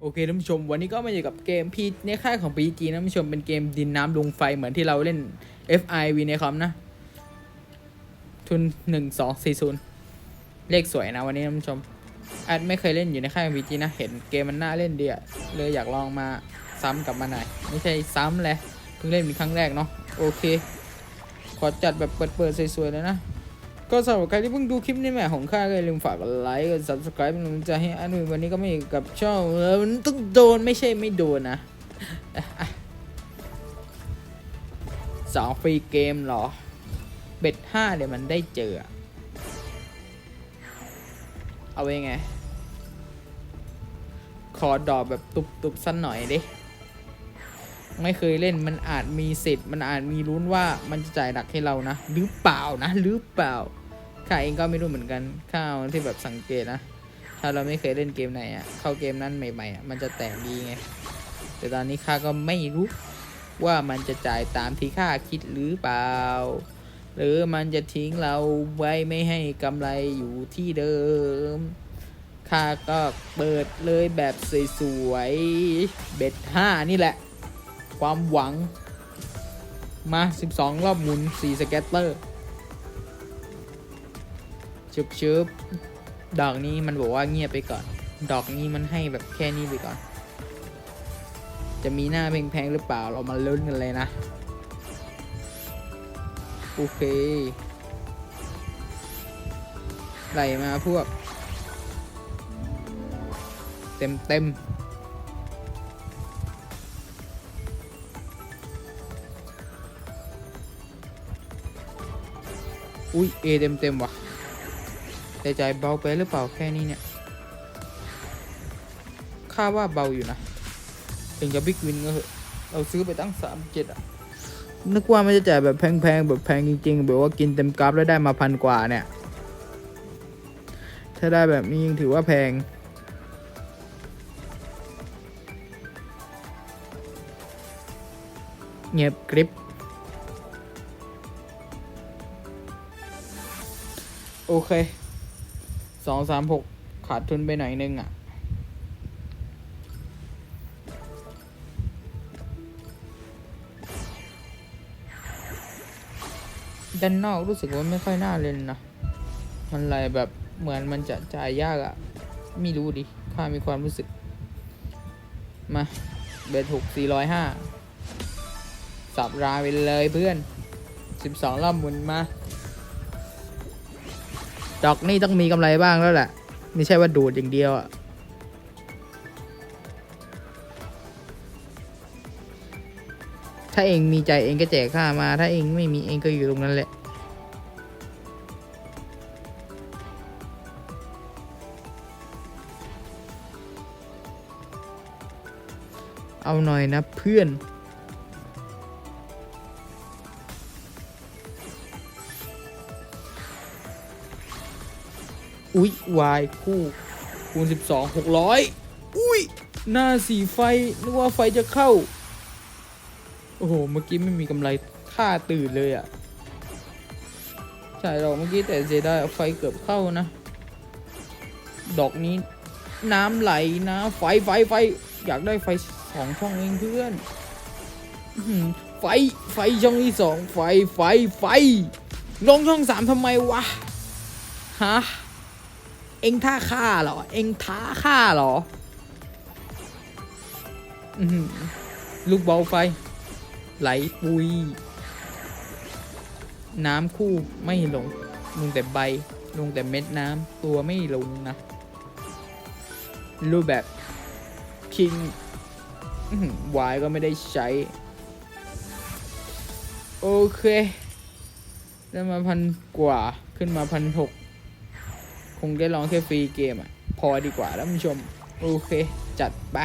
โอเคท่านผู้ชม วันนี้ก็มาอยู่กับเกมพีในค่ายของ PG นะท่านผู้ชมเป็นเกมดินน้ำลงไฟเหมือนที่เราเล่น FI V ในคอมนะ ทุน 1240 เลขสวยนะวันนี้ท่านผู้ชมอาจไม่เคยเล่นอยู่ในค่ายของ PG นะ เห็นเกมมันน่าเล่นดีอะเลยอยากลองมาซ้ำกับมาหน่อย ไม่ใช่ซ้ำเลยเพิ่งเล่นเป็นครั้งแรกเนาะโอเค ขอจัดแบบเปิดๆสวยๆเลยนะ ก็สำหรับใครที่เพิ่งดูคลิปนี้แม่ของข้าก็อย่าลืมฝากกดไลค์กด subscribe เป็นกำลังใจให้อันนุยวันนี้ก็ไม่กับช่องเออมันต้องโดนไม่ใช่ไม่โดนนะสองฟรีเกมหรอ เบ็ดห้าเดี๋ยวมันได้เจอ เอาไว้ไง ขอดอกแบบตุบๆสั้นหน่อยดิ ไม่เคยเล่นมันอาจมีสิทธิ์มันอาจมีลุ้นว่ามันจะจ่ายหนักให้เรานะ หรือเปล่านะ หรือเปล่าข้าเองก็ไม่รู้เหมือนกันข้าวที่แบบสังเกตนะ ถ้าเราไม่เคยเล่นเกมไหนอะ่ะ เข้าเกมนั้นใหม่ๆอะ่ะมันจะแตกดีไง แต่ตอนนี้ข้าก็ไม่รู้ว่ามันจะจ่ายตามที่ข้าคิดหรือเปล่า หรือมันจะทิ้งเราไว้ไม่ให้กำไรอยู่ที่เดิมข้าก็เปิดเลยแบบสวยๆ เบ็ดห้านี่แหละ ความหวัง มา 12 รอบหมุน 4 สแกตเตอร์ชึบชึบดอกนี้มันบอกว่าเงียบไปก่อน ดอกนี้มันให้แบบแค่นี้ไปก่อน จะมีหน้าแพงๆหรือเปล่า เรามาลุ้นกันเลยนะ โอเคไหลมาพวก เต็มเต็ม อุ้ยเอเต็มเต็มๆว่ะแต่ใจเบาไปหรือเปล่าแค่นี้เนี่ยค่าว่าเบาอยู่นะถึงจะบิ๊กวินก็เหอะเราซื้อไปตั้งสามเจ็ดอะนึกว่ามันจะจ่ายแบบแพงๆแบบแพงจริงๆแบบว่ากินเต็มกราฟแล้วได้มาพันกว่าเนี่ย ถ้าได้แบบนี้ยังถือว่าแพงเงียบกริบ โอเค สองสามหกขาดทุนไปหน่อยนึงอะ ด้านนอกรู้สึกว่าไม่ค่อยน่าเล่นนะ มันอะไรแบบเหมือนมันจะจ่ายยากอะไม่รู้ดิ ข้ามีความรู้สึก มา เบสหกสี่ร้อยห้าสับราไปเลยเพื่อนสิบสองรอบหมุนมา ดอกนี่ต้องมีกำไรบ้างแล้วแหละ ไม่ใช่ว่าดูดอย่างเดียวอะถ้าเองมีใจเองก็แจกข้ามา ถ้าเองไม่มีเองก็อยู่ตรงนั้นแหละ เอาหน่อยนะเพื่อน อุ๊ยวายคู่คูณ 12 600 อุ้ยหน้าสีไฟนึกว่าไฟจะเข้า โอ้โห เมื่อกี้ไม่มีกำไรค่าตื่นเลยอะ่ะใช่หรอกเมื่อกี้แต่เสียดายไฟเกือบเข้านะ ดอกนี้น้ำไหลนะ ไฟไฟไฟอยากได้ไฟสองช่องเองเพื่อนไฟไฟช่องที่สองไฟไฟไฟลงช่องสามทำไมวะฮะ อ็งท่าฆ่าเหรอ เอ็งท้าฆ่าเหรออือหือลูกเบาไฟ ไหลปุย น้ำคู่ไม่ลง ลงแต่ใบ ลงแต่เม็ดน้ำตัวไม่ลงนะ รูปแบบคิงวายก็ไม่ได้ใช้ โอเค ได้มาพันกว่าขึ้นมาพันหก คงได้ลองแค่ฟรีเกมอะ พอดีกว่าแล้วผู้ชม โอเค จัดไป